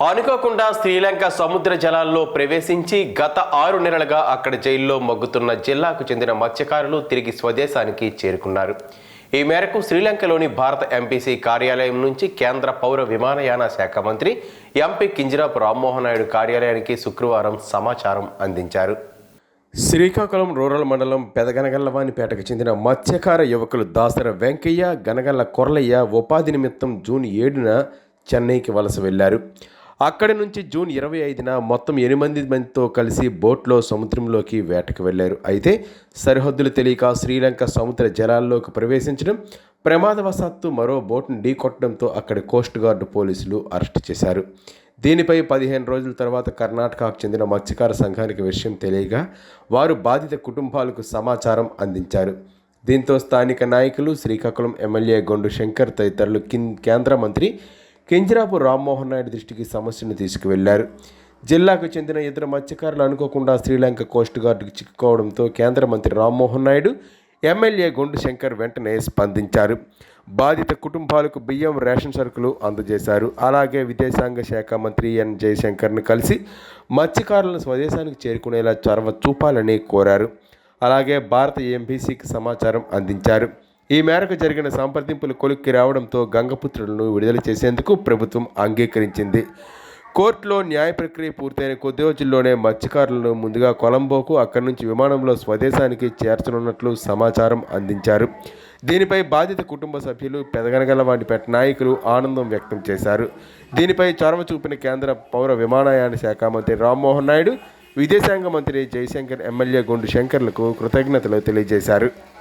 అనుకోకుండా శ్రీలంక సముద్ర జలాల్లో ప్రవేశించి గత ఆరు నెలలుగా అక్కడ జైల్లో మగ్గుతున్న జిల్లాకు చెందిన మత్స్యకారులు తిరిగి స్వదేశానికి చేరుకున్నారు. ఈ మేరకు శ్రీలంకలోని భారత ఎంపీసీ కార్యాలయం నుంచి కేంద్ర పౌర విమానయాన శాఖ మంత్రి ఎంపీ కింజరాపు రామ్మోహన్ నాయుడు కార్యాలయానికి శుక్రవారం సమాచారం అందించారు. శ్రీకాకుళం రూరల్ మండలం పెదగనగల్లవానిపేటకు చెందిన మత్స్యకార యువకులు దాసర వెంకయ్య గనగల్ల కొరలయ్య ఉపాధి నిమిత్తం జూన్ ఏడున చెన్నైకి వలస వెళ్ళారు అక్కడి నుంచి జూన్ ఇరవై ఐదున మొత్తం ఎనిమిది మందితో కలిసి బోట్లో సముద్రంలోకి వేటకు వెళ్ళారు అయితే సరిహద్దులు తెలియక శ్రీలంక సముద్ర జలాల్లోకి ప్రవేశించడం ప్రమాదవశాత్తు మరో బోట్ను ఢీకొట్టడంతో అక్కడి కోస్ట్ గార్డు పోలీసులు అరెస్ట్ చేశారు. దీనిపై పదిహేను రోజుల తర్వాత కర్ణాటకకు చెందిన మత్స్యకార సంఘానికి విషయం తెలియగా వారు బాధిత కుటుంబాలకు సమాచారం అందించారు. దీంతో స్థానిక నాయకులు శ్రీకాకుళం ఎమ్మెల్యే గొండు శంకర్ తదితరులు కింద కేంద్ర మంత్రి కింజరాపు రామ్మోహన్ నాయుడు దృష్టికి సమస్యను తీసుకువెళ్ళారు. జిల్లాకు చెందిన ఇద్దరు మత్స్యకారులు అనుకోకుండా శ్రీలంక కోస్ట్ గార్డుకు చిక్కుకోవడంతో కేంద్ర మంత్రి రామ్మోహన్ నాయుడు ఎమ్మెల్యే గొండు శంకర్ వెంటనే స్పందించారు. బాధిత కుటుంబాలకు బియ్యం రేషన్ సరుకులు అందజేశారు. అలాగే విదేశాంగ శాఖ మంత్రి ఎన్ జయశంకర్ను కలిసి మత్స్యకారులను స్వదేశానికి చేరుకునేలా చొరవ చూపాలని కోరారు. అలాగే భారత ఎంబీసీకి సమాచారం అందించారు. ఈ మేరకు జరిగిన సంప్రదింపులు కొలిక్కి రావడంతో గంగపుత్రులను విడుదల చేసేందుకు ప్రభుత్వం అంగీకరించింది. కోర్టులో న్యాయ ప్రక్రియ పూర్తయిన కొద్ది రోజుల్లోనే మత్స్యకారులను ముందుగా కొలంబోకు అక్కడి నుంచి విమానంలో స్వదేశానికి చేర్చనున్నట్లు సమాచారం అందించారు. దీనిపై బాధిత కుటుంబ సభ్యులు పెదగనగల వాటిపేట నాయకులు ఆనందం వ్యక్తం చేశారు. దీనిపై చొరవ చూపిన కేంద్ర పౌర విమానయాన శాఖ మంత్రి రామ్మోహన్ నాయుడు విదేశాంగ మంత్రి జయశంకర్ ఎమ్మెల్యే గుండు శంకర్లకు కృతజ్ఞతలు తెలియజేశారు.